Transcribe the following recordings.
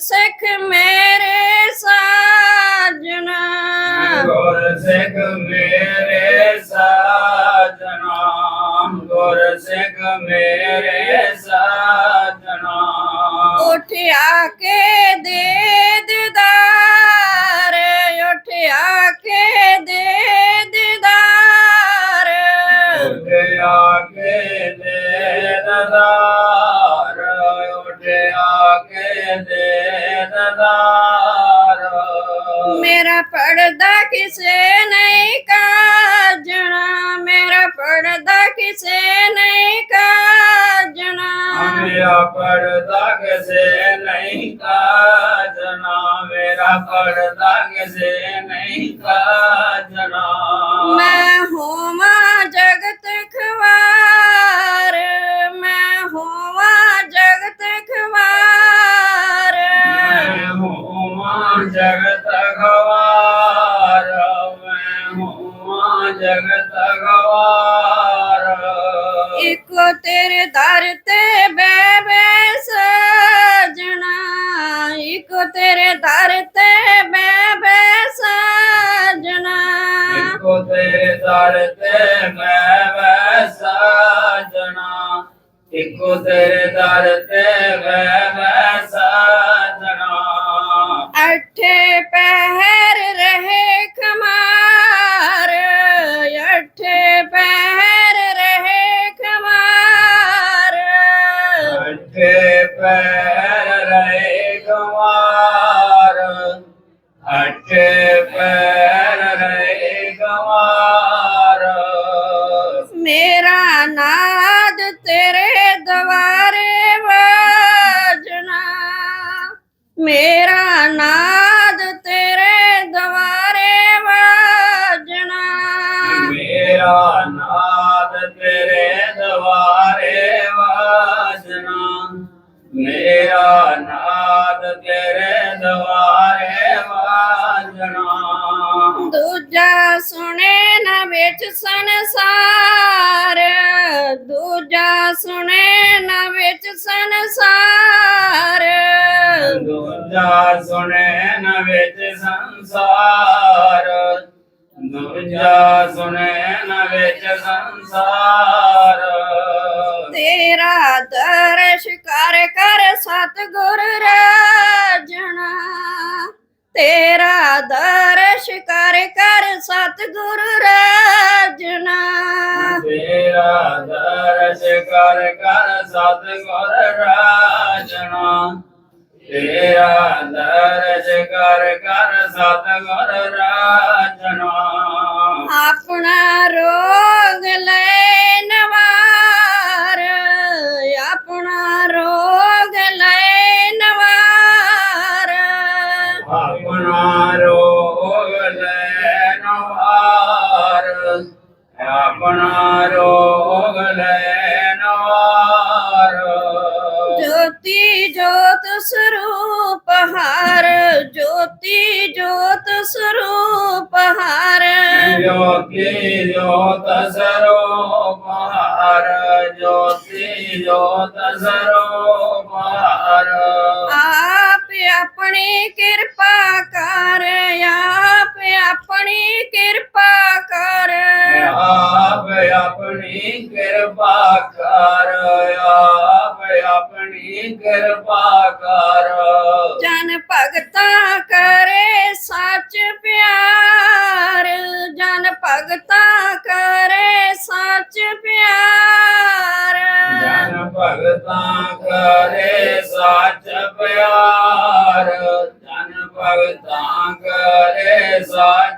ਸਿੱਖ ਮੇਰੇ ਸਾਜਣਾ। ਗੁਰ ਸਿੱਖ ਮੇਰੇ ਸਾਜਣਾ। ਗੁਰ ਸਿੱਖ ਮੇਰੇ ਸਾਜਣਾ। ਉਠਿਆ ਨਹੀਂ ਕਾਜਣਾ ਮੇਰਾ ਪਰਦਾ ਕਿਸੇ ਨਹੀਂ ਕਾਜਣਾ ਮੈਂ ਹੋਵਾਂ ਜਗਤ ਖਵਾਰ ਮੈਂ ਹੋਵਾਂ ਜਗਤ ਖਵਾਰ ਮੈਂ ਹੋਵਾਂ ਜਗਤ ਗਵਾਰ ਮੈਂ ਹੋਵਾਂ ਜਗਤ ਗਵਾਰ ਇੱਕੋ ਤੇਰੇ ਦਰ ਇੱਕੋ ਤੇਰੇ ਦਰ ਤੇ ਮੈਂ ਵੈਸਾ ਜਣਾ ਅਠੇ ਦੂਜਾ ਸੁਣੇ ਨਾ ਵਿੱਚ ਸੰਸਾਰ ਦੂਜਾ ਸੁਣੇ ਨਾ ਵਿੱਚ ਸੰਸਾਰ। ਦੂਜਾ ਸੁਣੇ ਨ ਵਿੱਚ ਸੰਸਾਰ ਦੂਜਾ ਸੁਣੇ ਨ ਵਿੱਚ ਸੰਸਾਰ। ਤੇਰਾ ਦਰਸ਼ ਕਰ ਕਰ ਸਤਗੁਰ ਰਾਜਣਾ ਤੇਰਾ ਦਰਸ਼ ਕਰ ਕਰ ਸਤਗੁਰ ਰਾਜਣਾ ਤੇਰਾ ਦਰਸ ਕਰ ਕਰ ਸਤਿਗੁਰ ਰਾਜਣਾ ਤੇਰਾ ਦਰਸ ਕਰ ਕਰ ਸਤਿਗੁਰ ਰਾਜਣਾ ਆਪਣਾ ਜੋਤੀ ਜੋਤ ਸਰੂਪ ਹਰ। ਜੋਤੀ ਜੋਤ ਸਰੂਪ ਹਰ। ਜੋਤੀ ਜੋਤ ਸਰੂਪ ਹਰ। ਆਪ ਆਪਣੀ ਕਿਰਪਾ ਕਰ ਆਪ ਆਪਣੀ ਕਿਰਪਾ ਕਰ। ਆਪ ਆਪਣੀ ਕਿਰਪਾ ਕਰ ਆਪ ਆਪਣੀ ਕਿਰਪਾ ਕਰ। ਜਨ ਭਗਤਾ ਕਰੇ ਸੱਚ ਪਿਆਰ। ਜਨ ਭਗਤਾ ਕਰੇ ਸੱਚ ਪਿਆਰ। ਜਨ ਭਗਤਾਂ ਕਰੇ ਸੱਚ ਪਿਆਰ। ਜਨ ਭਗਤਾਂ ਕਰੇ ਸੱਚ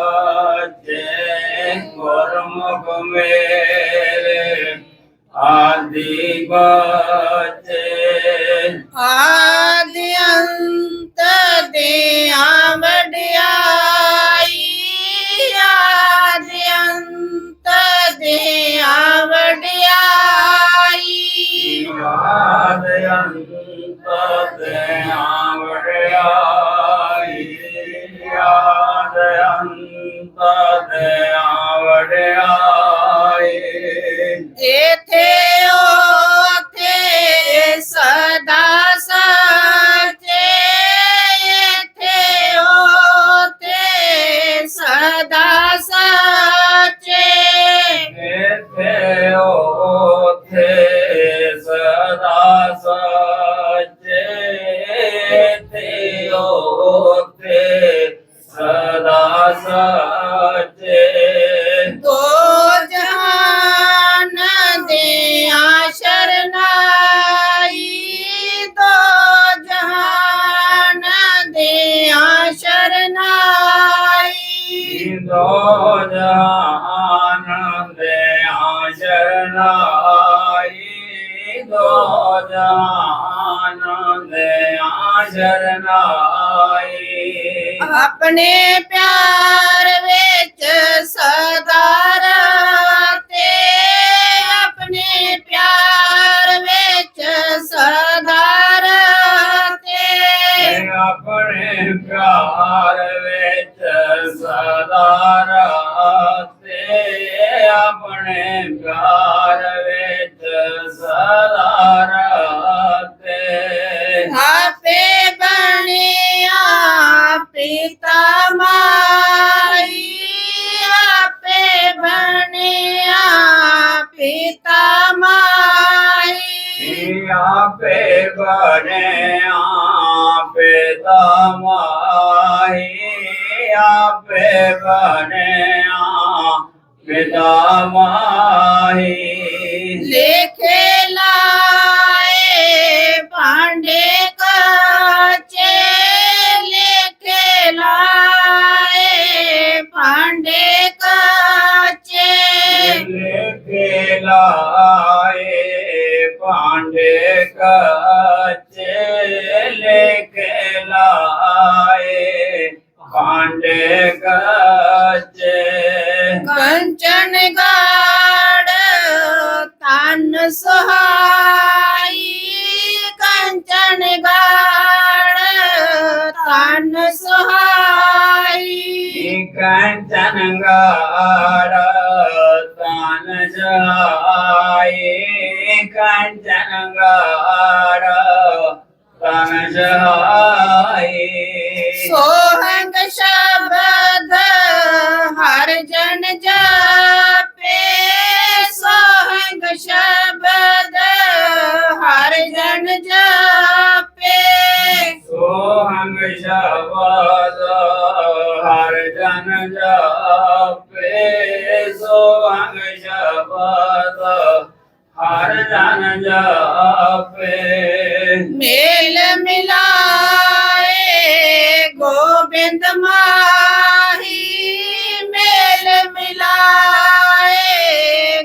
ஆரம்பமேலே ஆதிபாச்சே ஆதி அந்த தேவடியாய் ஆதி அந்த தேவடியாய் ஆதி அந்த ਆਸ਼ਰਨਾਈ ਦੋ ਜਹਾਨ ਦੇ ਆਸ਼ਰਨਾਈ ਆਪਣੇ ਪਿਆਰ ਵਿੱਚ ਸਦਾ ਰਤੇ ਆਪਣੇ ਪਿਆਰ ਵਿੱਚ ਸਦਾ ਰਤੇ ਆਪਣੇ ਪਿਆਰ ਵਿੱਚ ਸਦਾ ਆਪੇ ਬਣੇ ਪਿਤਾ ਮਾਹੀ ਆਪੇ ਬਣਿਆ ਪਿਤਾ ਮਾਹੀ ਲਿਖੇ ਲਾਏ ਭਾਂਡੇ ਕਾਚੇ, ਲਿਖੇ ਲਾਏ ਭਾਂਡੇ गोविंद माही मेल मिलाए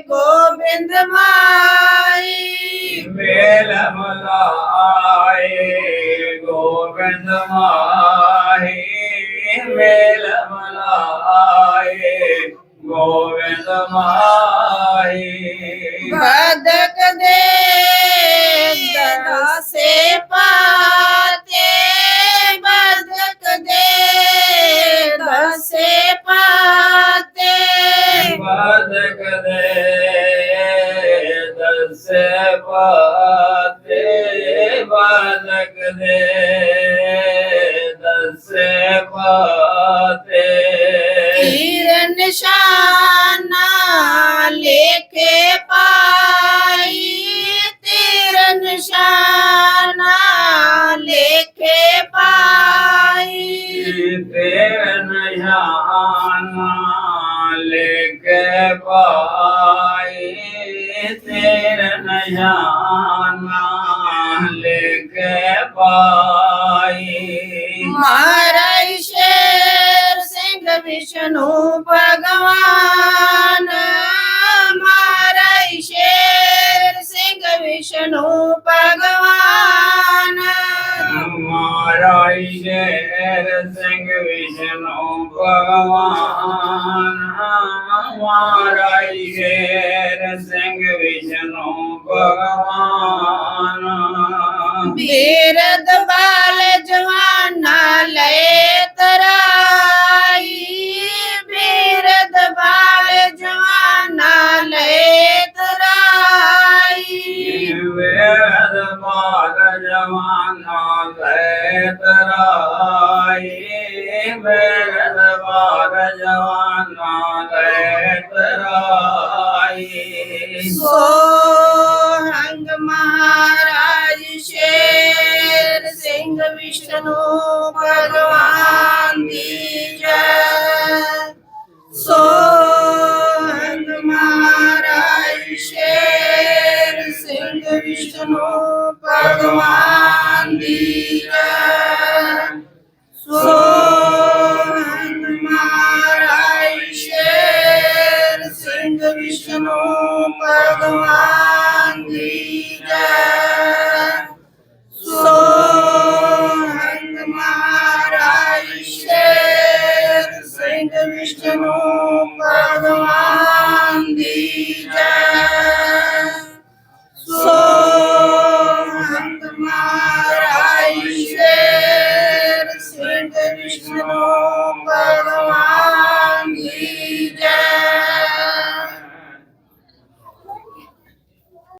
गोविंद माही मेल मिलाए गोविंद माही मेल मिलाए गोविंद माही भदक दे ਮਹਲ ਕੇ ਪਾਈ ਮਹਾਰਾਜ ਸ਼ੇਰ ਸਿੰਘ ਵਿਸ਼ਨੂੰ ਭਗਵਾਨ ਮਹਾਰਾਜ ਸ਼ੇਰ ਸਿੰਘ ਵਿਸ਼ਨੂੰ ਭਗਵਾਨ ਮਹਾਰਾਜ ਸ਼ੇਰ ਸਿੰਘ ਵਿਸ਼ਨੂੰ ਭਗਵਾਨ ਮਹਾਰਾਜ ਸ਼ੇਰ ਸਿੰਘ ਵਿਸ਼ਨੂੰ ਭਗਵਾਨ ਬੀਰਦ ਬਾਲ ਜਵਾਨਾ ਲੈ ਤਰਾਈ। ਬੀਰਦ ਬਾਲ ਜਵਾਨਾ ਲੈ ਤਰਾਈ। ਵੇਦ ਮਾਰ ਜਵਾਨਾ ਲੈ ਤਰਾਈ। ਵੇਦ ਮਾਰ ਜਵਾਨਾ ਲੈ ਤਰਾਈ। ਸੋਹੰਗ to know.